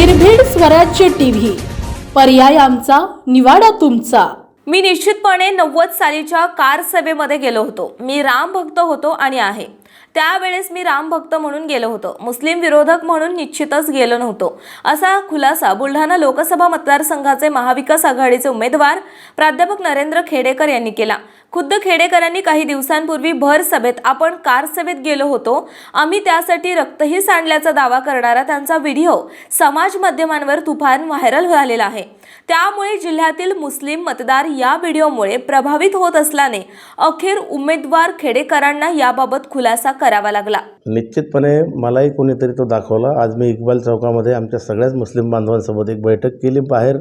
स्वराज्य टीव्ही. पर्याय आमचा निवाडा तुमचा. मी निश्चितपणे नव्वद सालीच्या कार सभेमध्ये गेलो होतो. मी राम भक्त होतो आणि आहे. त्यावेळेस मी राम भक्त म्हणून गेलो होतो. मुस्लिम विरोधक म्हणून निश्चितच गेलो नव्हतो. असा खुलासा बुलढाणा लोकसभा मतदारसंघाचे महाविकास आघाडीचे उमेदवार प्राध्यापक नरेंद्र खेडेकर यांनी केला. खुद्द खेडेकरांनी काही दिवसांपूर्वी भर सभेत आपण कार सभेत गेलो होतो. आम्ही त्यासाठी रक्तही सांडल्याचा दावा करणारा त्यांचा व्हिडिओ समाज माध्यमांवर तुफान व्हायरल झालेला आहे. त्यामुळे जिल्ह्यातील मुस्लिम मतदार या व्हिडिओमुळे प्रभावित होत असल्याने अखेर उमेदवार खेडेकरांना याबाबत खुलासा करावा लागला. निश्चितपणे मलाही कोणीतरी तो दाखवला. आज मी इक्बाल चौकामध्ये आमच्या सगळ्याच मुस्लिम बांधवांसोबत एक बैठक केली. बाहेर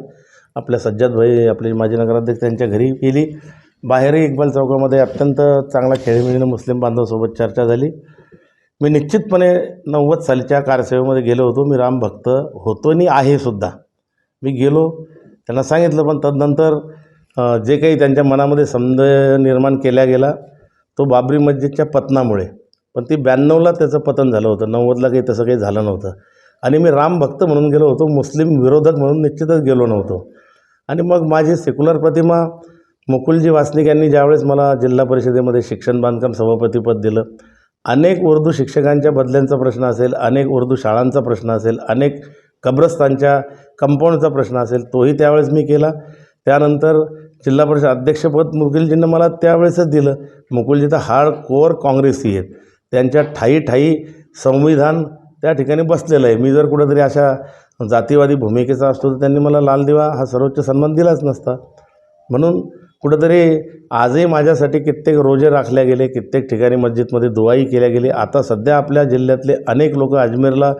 आपल्या सज्जाद भाई आपले माजी नगराध्यक्ष त्यांच्या घरी केली बाहेरही इक्बाल चौकामध्ये अत्यंत चांगला खेळीमेळीनं मुस्लिम बांधवासोबत चर्चा झाली. मी निश्चितपणे नव्वद सालीच्या कारसेवेमध्ये गेलो होतो. मी राम भक्त होतो आणि आहे सुद्धा. मी गेलो त्यांना सांगितलं पण तदनंतर जे काही त्यांच्या मनामध्ये संदेह निर्माण केला गेला तो बाबरी मस्जिदच्या पतनामुळे. पण ती ब्याण्णवला त्याचं पतन झालं होतं. नव्वदला काही तसं काही झालं नव्हतं. आणि मी राम भक्त म्हणून गेलो होतो. मुस्लिम विरोधक म्हणून निश्चितच गेलो नव्हतो. आणि मग माझी सेक्युलर प्रतिमा मुकुलजी वासनिक यांनी ज्यावेळेस मला जिल्हा परिषदेमध्ये शिक्षण बांधकाम सभापतीपद दिलं अनेक उर्दू शिक्षकांच्या बदल्यांचा प्रश्न असेल अनेक उर्दू शाळांचा प्रश्न असेल अनेक कब्रस्तानच्या कंपाऊंडचा प्रश्न असेल तोही त्यावेळेस मी केला. त्यानंतर जिल्हा परिषद अध्यक्षपद मुकुलजींनी मला त्यावेळेसच दिलं. मुकुलजी तर हार्ड कोअर काँग्रेसी आहेत. त्यांच्या ठायी ठायी संविधान त्या ठिकाणी बसलेलं आहे. मी जर कुठंतरी अशा जातीवादी भूमिकेचा असतो तर त्यांनी मला लाल दिवा हा सर्वोच्च सन्मान दिलाच नसता. म्हणून कुठंतरी आजही माझ्यासाठी कित्येक रोजे राखल्या गेले कित्येक ठिकाणी मस्जिदमध्ये दुआई केल्या गेली. आता सध्या आपल्या जिल्ह्यातले अनेक लोक अजमेरला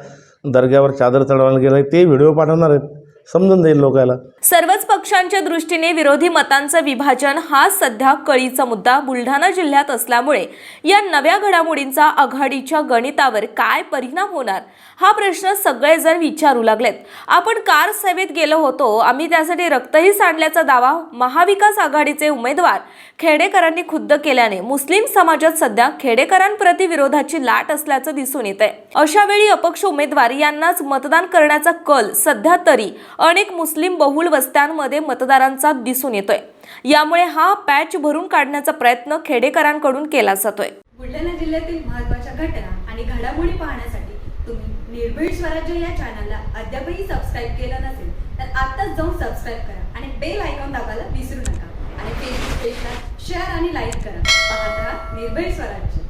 दर्ग्यावर चादर चढवायला गेले ते व्हिडिओ पाठवणार आहेत. समजून जाईल लोकांना सर्वच पक्षांच्या दृष्टीने विरोधी मतांचं विभाजन हा सध्या कळीचा मुद्दा बुलढाणा जिल्ह्यात असल्यामुळे या नव्या घडामोडींचा आघाडीच्या गणितावर काय परिणाम होणार? हा प्रश्न सगळेजण विचारू लागलेत. आपण कार सेवेत गेलो होतो. आम्ही त्यासाठी रक्तही सांडल्याचा दावा महाविकास आघाडीचे उमेदवार खेडेकरांनी खुद्द केल्याने मुस्लिम समाजात सध्या खेडेकरांप्रती विरोधाची लाट असल्याचं दिसून येत आहे अशा वेळी अपक्ष उमेदवार यांनाच मतदान करण्याचा कल सध्या तरी अनेक मुस्लिम बहुल वस्त्यांमध्ये मतदारांचा दिसून येतोय. यामुळे हा पॅच भरून काढण्याचा प्रयत्न खेडेकरांकडून केला जातोय. बुलढाणा जिल्ह्यातील महत्त्वाच्या घटना आणि घडामोडी पाहण्यासाठी तुम्ही निर्भीड स्वराज्य या चॅनलला अद्यापही सबस्क्राईब केलं नसेल तर आत्ताच जाऊन सबस्क्राईब करा आणि बेल आयकॉन दाबायला विसरू नका. आणि फेसबुक पेजला शेअर आणि लाईक करा. पाहत राहा निर्भीड स्वराज्य.